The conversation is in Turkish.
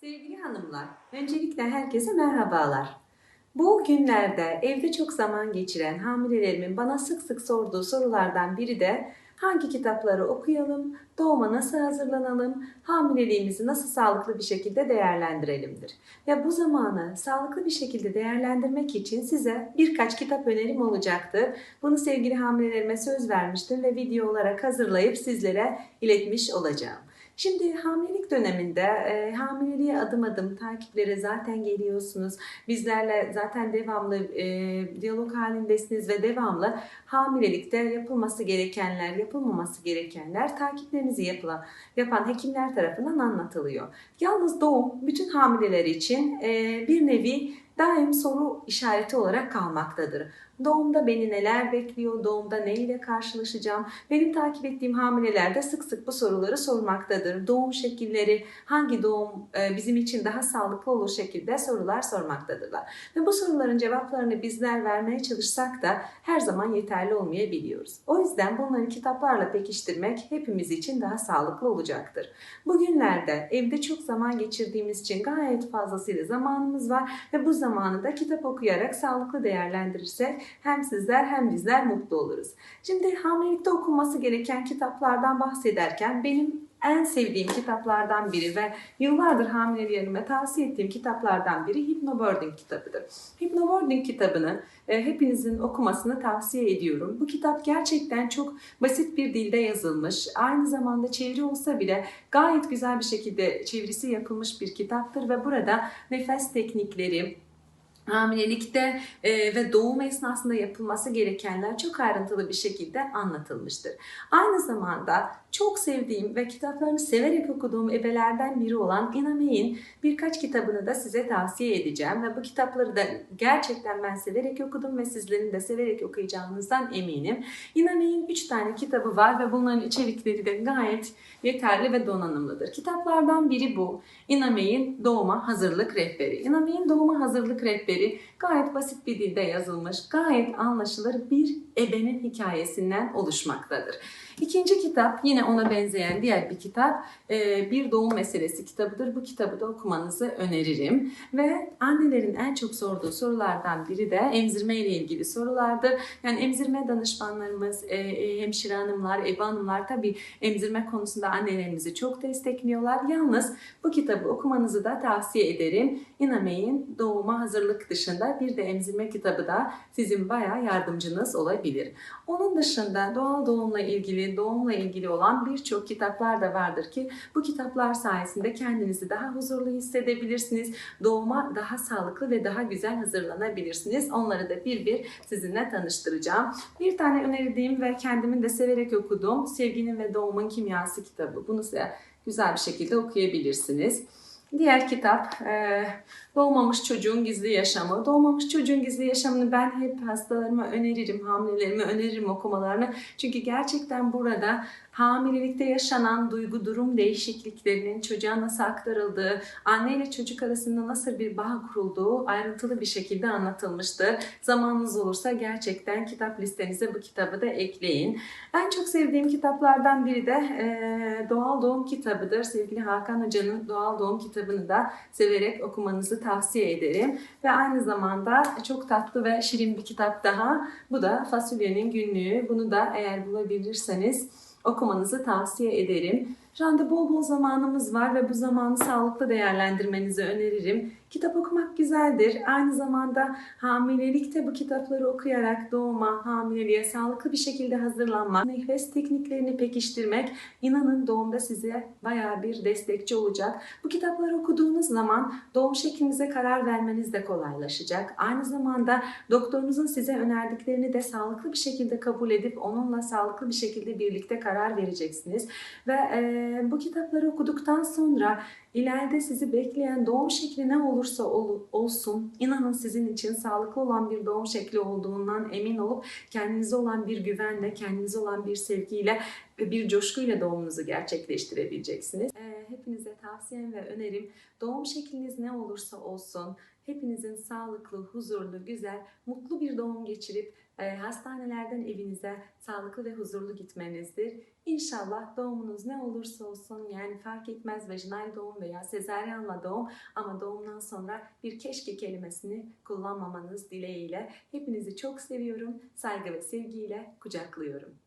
Sevgili hanımlar, öncelikle herkese merhabalar. Bu günlerde evde çok zaman geçiren hamilelerimin bana sık sık sorduğu sorulardan biri de hangi kitapları okuyalım, doğuma nasıl hazırlanalım, hamileliğimizi nasıl sağlıklı bir şekilde değerlendirelimdir. Ve bu zamanı sağlıklı bir şekilde değerlendirmek için size birkaç kitap önerim olacaktır. Bunu sevgili hamilelerime söz vermiştim ve video olarak hazırlayıp sizlere iletmiş olacağım. Şimdi hamilelik döneminde e, hamileliğe adım adım takiplere zaten geliyorsunuz. Bizlerle zaten devamlı e, diyalog halindesiniz ve devamlı hamilelikte yapılması gerekenler, yapılmaması gerekenler takiplerinizi yapılan, yapan hekimler tarafından anlatılıyor. Yalnız doğum bütün hamileler için e, bir nevi daim soru işareti olarak kalmaktadır. Doğumda beni neler bekliyor, doğumda ne ile karşılaşacağım? Benim takip ettiğim hamileler de sık sık bu soruları sormaktadır. Doğum şekilleri, hangi doğum e, bizim için daha sağlıklı olur şekilde sorular sormaktadırlar. Ve bu soruların cevaplarını bizler vermeye çalışsak da her zaman yeterli olmayabiliyoruz. O yüzden bunları kitaplarla pekiştirmek hepimiz için daha sağlıklı olacaktır. Bugünlerde evde çok zaman geçirdiğimiz için gayet fazlasıyla zamanımız var ve bu zamanı da kitap okuyarak sağlıklı değerlendirirsek hem sizler hem bizler mutlu oluruz. Şimdi hamilelikte okunması gereken kitaplardan bahsederken benim en sevdiğim kitaplardan biri ve yıllardır hamilelerime tavsiye ettiğim kitaplardan biri Hypnobirthing kitabıdır. Hypnobirthing kitabını e, hepinizin okumasını tavsiye ediyorum. Bu kitap gerçekten çok basit bir dilde yazılmış. Aynı zamanda çeviri olsa bile gayet güzel bir şekilde çevirisi yapılmış bir kitaptır ve burada nefes teknikleri, hamilelikte e, ve doğum esnasında yapılması gerekenler çok ayrıntılı bir şekilde anlatılmıştır. Aynı zamanda çok sevdiğim ve kitaplarını severek okuduğum ebelerden biri olan Ina May'in birkaç kitabını da size tavsiye edeceğim ve bu kitapları da gerçekten ben severek okudum ve sizlerin de severek okuyacağınızdan eminim. Ina May'in 3 tane kitabı var ve bunların içerikleri de gayet yeterli ve donanımlıdır. Kitaplardan biri bu. Ina May'in Doğuma Hazırlık Rehberi. Ina May'in Doğuma Hazırlık Rehberi gayet basit bir dilde yazılmış, gayet anlaşılır bir ebenin hikayesinden oluşmaktadır. İkinci kitap yine ona benzeyen diğer bir kitap e, Bir Doğum Meselesi kitabıdır. Bu kitabı da okumanızı öneririm. Ve annelerin en çok sorduğu sorulardan biri de emzirme ile ilgili sorulardır. Yani emzirme danışmanlarımız, e, e, hemşire hanımlar, ebe hanımlar tabii emzirme konusunda annelerimizi çok destekliyorlar. Yalnız bu kitabı okumanızı da tavsiye ederim. İnameyin doğuma hazırlık dışında bir de emzirme kitabı da sizin bayağı yardımcınız olabilir. Onun dışında doğal doğumla ilgili, doğumla ilgili olan birçok kitaplar da vardır ki bu kitaplar sayesinde kendinizi daha huzurlu hissedebilirsiniz. Doğuma daha sağlıklı ve daha güzel hazırlanabilirsiniz. Onları da bir bir sizinle tanıştıracağım. Bir tane önerdiğim ve kendimin de severek okuduğum Sevginin ve Doğumun Kimyası kitabı. Bunu size güzel bir şekilde okuyabilirsiniz. Diğer kitap e, Doğmamış Çocuğun Gizli Yaşamı. Doğmamış Çocuğun Gizli Yaşamını ben hep hastalarıma öneririm, hamilelerime öneririm okumalarını. Çünkü gerçekten burada hamilelikte yaşanan duygu durum değişikliklerinin çocuğa nasıl aktarıldığı, anne ile çocuk arasında nasıl bir bağ kurulduğu ayrıntılı bir şekilde anlatılmıştır. Zamanınız olursa gerçekten kitap listenize bu kitabı da ekleyin. En çok sevdiğim kitaplardan biri de e, Doğal Doğum kitabıdır. Sevgili Hakan Hoca'nın Doğal Doğum kitabını da severek okumanızı tavsiye ederim. Ve aynı zamanda çok tatlı ve şirin bir kitap daha. Bu da Fasulyenin Günlüğü. Bunu da eğer bulabilirseniz okumanızı tavsiye ederim. Şu anda bol bol zamanımız var ve bu zamanı sağlıklı değerlendirmenizi öneririm. Kitap okumak güzeldir. Aynı zamanda hamilelikte bu kitapları okuyarak doğuma, hamileliğe sağlıklı bir şekilde hazırlanmak, nefes tekniklerini pekiştirmek inanın doğumda size bayağı bir destekçi olacak. Bu kitapları okuduğunuz zaman doğum şeklinize karar vermeniz de kolaylaşacak. Aynı zamanda doktorunuzun size önerdiklerini de sağlıklı bir şekilde kabul edip onunla sağlıklı bir şekilde birlikte karar vereceksiniz. Ve e, bu kitapları okuduktan sonra ileride sizi bekleyen doğum şekli ne olursa ol, olsun inanın sizin için sağlıklı olan bir doğum şekli olduğundan emin olup kendinize olan bir güvenle, kendinize olan bir sevgiyle ve bir coşkuyla doğumunuzu gerçekleştirebileceksiniz. Ee, hepinize tavsiyem ve önerim doğum şekliniz ne olursa olsun hepinizin sağlıklı, huzurlu, güzel, mutlu bir doğum geçirip e, hastanelerden evinize sağlıklı ve huzurlu gitmenizdir. İnşallah doğumunuz ne olursa olsun yani fark etmez vajinal doğum veya sezaryenle doğum ama doğumdan sonra bir keşke kelimesini kullanmamanız dileğiyle hepinizi çok seviyorum. Saygı ve sevgiyle kucaklıyorum.